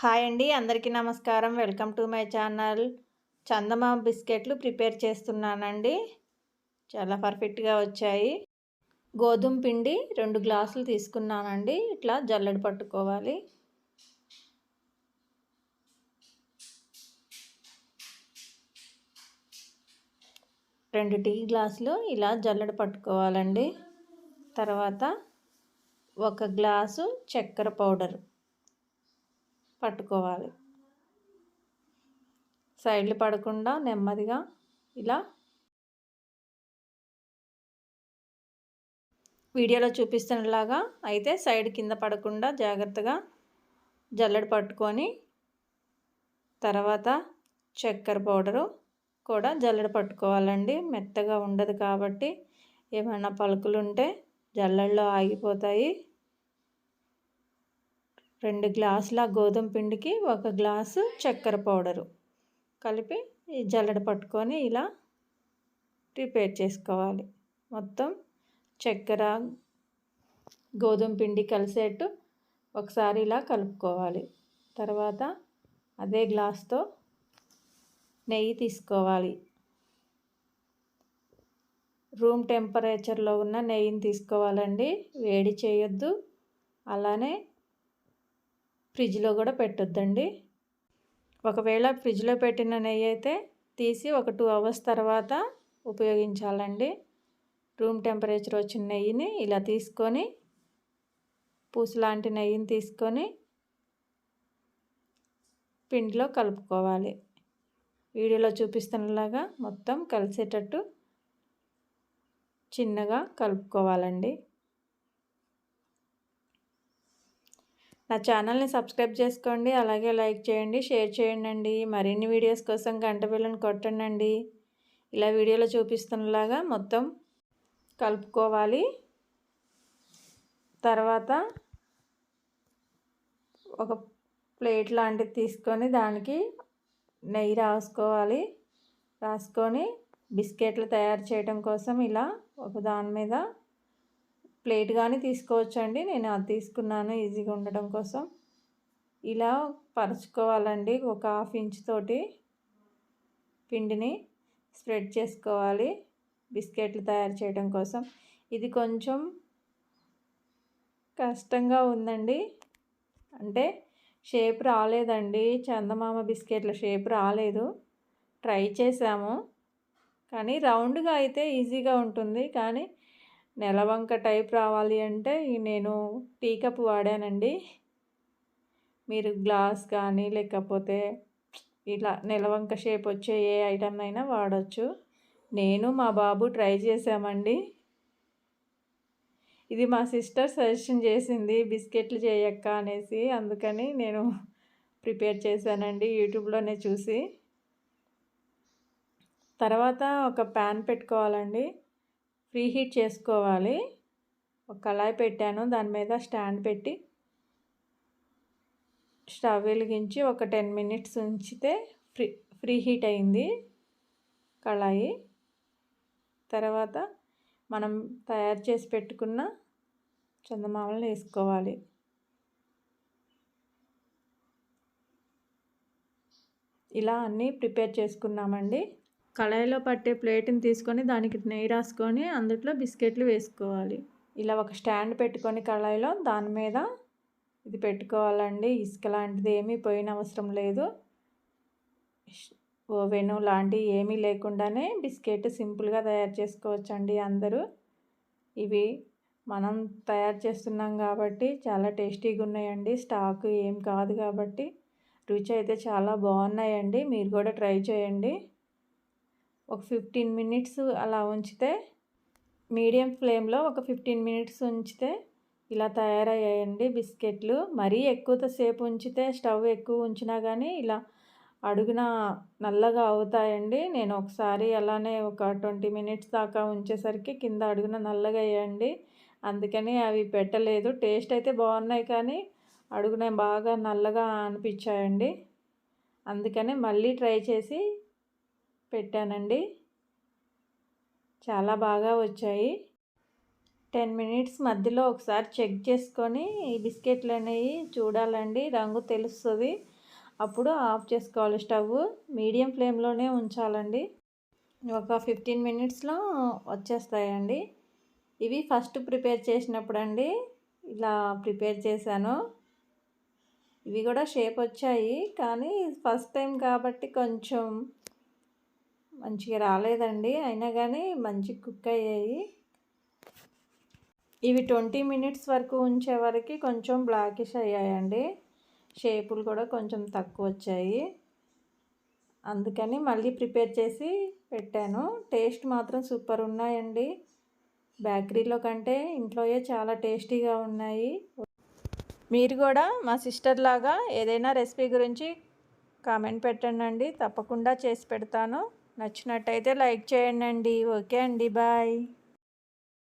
Hi అండి అందరికీ నమస్కారం. Welcome to my channel. Chandamama బిస్కెట్లు ప్రిపేర్ చేస్తున్నానండి. చాలా పర్ఫెక్ట్గా వచ్చాయి. గోధుమ పిండి రెండు గ్లాసులు తీసుకున్నానండి. ఇట్లా జల్లెడ పట్టుకోవాలి. రెండు టీ గ్లాసులు ఇలా జల్లెడ పట్టుకోవాలండి. తర్వాత ఒక గ్లాసు చక్కెర పౌడర్. పట్టుకోవాలి. సైడ్లు పడకుండా నెమ్మదిగా ఇలా వీడియోలో చూపిస్తున్నలాగా అయితే సైడ్ కింద పడకుండా జాగ్రత్తగా జల్లెడ పట్టుకొని తర్వాత చక్కెర పౌడరు కూడా జల్లెడ పట్టుకోవాలండి. మెత్తగా ఉండదు కాబట్టి ఏమైనా పలుకులు ఉంటే జల్లెడలో ఆగిపోతాయి. రెండు గ్లాసుల గోధుమ పిండికి ఒక గ్లాసు చక్కెర పౌడరు కలిపి ఈ జల్లెడ పట్టుకొని ఇలా ప్రిపేర్ చేసుకోవాలి. మొత్తం చక్కెర గోధుమ పిండి కలిసేట్టు ఒకసారి ఇలా కలుపుకోవాలి. తర్వాత అదే గ్లాస్తో నెయ్యి తీసుకోవాలి. రూమ్ టెంపరేచర్లో ఉన్న నెయ్యిని తీసుకోవాలండి. వేడి చేయొద్దు. అలానే ఫ్రిడ్జ్లో కూడా పెట్టొద్దండి. ఒకవేళ ఫ్రిడ్జ్లో పెట్టిన నెయ్యి అయితే తీసి ఒక టూ అవర్స్ తర్వాత ఉపయోగించాలండి. రూమ్ టెంపరేచర్ వచ్చిన నెయ్యిని ఇలా తీసుకొని పూసు లాంటి నెయ్యిని తీసుకొని పిండిలో కలుపుకోవాలి. వీడియోలో చూపిస్తున్నలాగా మొత్తం కలిసేటట్టు చిన్నగా కలుపుకోవాలండి. నా ఛానల్ని సబ్స్క్రైబ్ చేసుకోండి అలాగే లైక్ చేయండి షేర్ చేయండి మరిన్ని వీడియోస్ కోసం గంట బిల్లను కొట్టండి ఇలా వీడియోలో చూపిస్తున్నలాగా మొత్తం కలుపుకోవాలి. తర్వాత ఒక ప్లేట్ లాంటిది తీసుకొని దానికి నెయ్యి రాసుకోవాలి. రాసుకొని బిస్కెట్లు తయారు చేయడం కోసం ఇలా ఒక దాని మీద ప్లేట్ కానీ తీసుకోవచ్చండి. నేను అది తీసుకున్నాను ఈజీగా ఉండడం కోసం. ఇలా పరుచుకోవాలండి ఒక హాఫ్ ఇంచ్ తోటి. పిండిని స్ప్రెడ్ చేసుకోవాలి బిస్కెట్లు తయారు చేయడం కోసం. ఇది కొంచెం కష్టంగా ఉందండి. అంటే షేప్ రాలేదండి. చందమామ బిస్కెట్ల షేప్ రాలేదు. ట్రై చేసాము. కానీ రౌండ్గా అయితే ఈజీగా ఉంటుంది. కానీ నెలవంక టైప్ రావాలి అంటే నేను టీ కప్ వాడానండి. మీరు గ్లాస్ కానీ లేకపోతే ఇట్లా నెలవంక షేప్ వచ్చే ఏ ఐటమ్ అయినా వాడచ్చు. నేను మా బాబు ట్రై చేసామండి. ఇది మా సిస్టర్ సజెషన్ చేసింది బిస్కెట్లు చేయక్క అనేసి అందుకని నేను ప్రిపేర్ చేశానండి యూట్యూబ్లోనే చూసి. తర్వాత ఒక ప్యాన్ పెట్టుకోవాలండి. ప్రీహీట్ చేసుకోవాలి. ఒక కళాయి పెట్టాను. దాని మీద స్టాండ్ పెట్టి స్టవ్ వెలిగించి ఒక టెన్ మినిట్స్ ఉంచితే ఫ్రీ ఫ్రీ హీట్ అయింది కళాయి. తర్వాత మనం తయారు చేసి పెట్టుకున్న చందమామలను వేసుకోవాలి. ఇలా అన్నీ ప్రిపేర్ చేసుకున్నామండి. కళాయిలో పట్టే ప్లేట్ని తీసుకొని దానికి నెయ్యి రాసుకొని అందులో బిస్కెట్లు వేసుకోవాలి. ఇలా ఒక స్టాండ్ పెట్టుకొని కళాయిలో దాని మీద ఇది పెట్టుకోవాలండి. ఇసుక లాంటిది ఏమీ పోయిన అవసరం లేదు. ఓవెన్ లాంటివి ఏమీ లేకుండానే బిస్కెట్ సింపుల్గా తయారు చేసుకోవచ్చండి అందరూ. ఇవి మనం తయారు చేస్తున్నాం కాబట్టి చాలా టేస్టీగా ఉన్నాయండి. స్టాక్ ఏం కాదు కాబట్టి రుచి అయితే చాలా బాగున్నాయండి. మీరు కూడా ట్రై చేయండి. ఒక ఫిఫ్టీన్ మినిట్స్ అలా ఉంచితే మీడియం ఫ్లేమ్లో ఒక ఫిఫ్టీన్ మినిట్స్ ఉంచితే ఇలా తయారయ్యాయండి బిస్కెట్లు. మరీ ఎక్కువసేపు ఉంచితే స్టవ్ ఎక్కువ ఉంచినా కానీ ఇలా అడుగున నల్లగా అవుతాయండి. నేను ఒకసారి అలానే ఒక ట్వంటీ మినిట్స్ దాకా ఉంచేసరికి కింద అడుగున నల్లగా అయ్యండి అందుకని అవి పెట్టలేదు. టేస్ట్ అయితే బాగున్నాయి కానీ అడుగున బాగా నల్లగా అనిపించాయండి. అందుకనే మళ్ళీ ట్రై చేసి పెట్టానండి. చాలా బాగా వచ్చాయి. టెన్ మినిట్స్ మధ్యలో ఒకసారి చెక్ చేసుకొని ఈ బిస్కెట్లు అనేవి చూడాలండి. రంగు తెలుస్తుంది. అప్పుడు ఆఫ్ చేసుకోవాలి స్టవ్. మీడియం ఫ్లేమ్లోనే ఉంచాలండి. ఒక ఫిఫ్టీన్ మినిట్స్లో వచ్చేస్తాయండి. ఇవి ఫస్ట్ ప్రిపేర్ చేసినప్పుడు అండి ఇలా ప్రిపేర్ చేశాను. ఇవి కూడా షేప్ వచ్చాయి. కానీ ఫస్ట్ టైం కాబట్టి కొంచెం మంచిగా రాలేదండి. అయినా కానీ మంచి కుక్ అయ్యాయి. ఇవి ట్వంటీ మినిట్స్ వరకు ఉంచే వరకు కొంచెం బ్లాకిష్ అయ్యాయండి. షేపులు కూడా కొంచెం తక్కువ వచ్చాయి. అందుకని మళ్ళీ ప్రిపేర్ చేసి పెట్టాను. టేస్ట్ మాత్రం సూపర్ ఉన్నాయండి. బేకరీలో కంటే ఇంట్లోయే చాలా టేస్టీగా ఉన్నాయి. మీరు కూడా మా సిస్టర్ లాగా ఏదైనా రెసిపీ గురించి కామెంట్ పెట్టండి తప్పకుండా చేసి పెడతాను. నచ్చినట్టయితే లైక్ చేయండి ఓకే అండి. బాయ్.